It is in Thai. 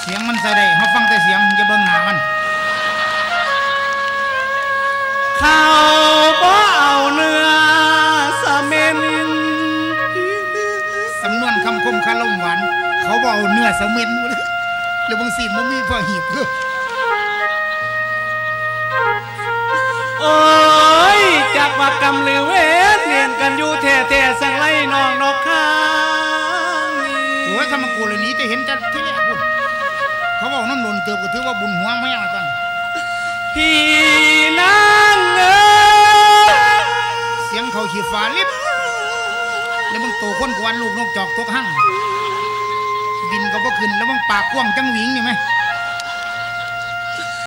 เสียงมันใส่ได้เขาฟังแต่เสียงจะเบิ่งหนามัน เขาบ่เอาเนื้อสมินสำนวนคำคมคารมหวานเขาบ่เอาเนื้อสมินหรือบางสิ่งมันมีพอหีบเพื่อโอ้ยจากว่ากำลือเวทเนียนกันอยู่เท่แท่สังไรนองนกข้างหัวยทำมกูเลยนี้จะเห็นจะที่ เติบก็ถือว่าบุญหัวไม่ยังตอนพี่นางเอ๋ยเสียงเขาขีดฟ้าลิบแล้วมึงโตคนกวนลูกนกจอกตกหั่งบินก็บ่ขึ้นแล้วมึงปากกว้างจังหวิงนี่ไหม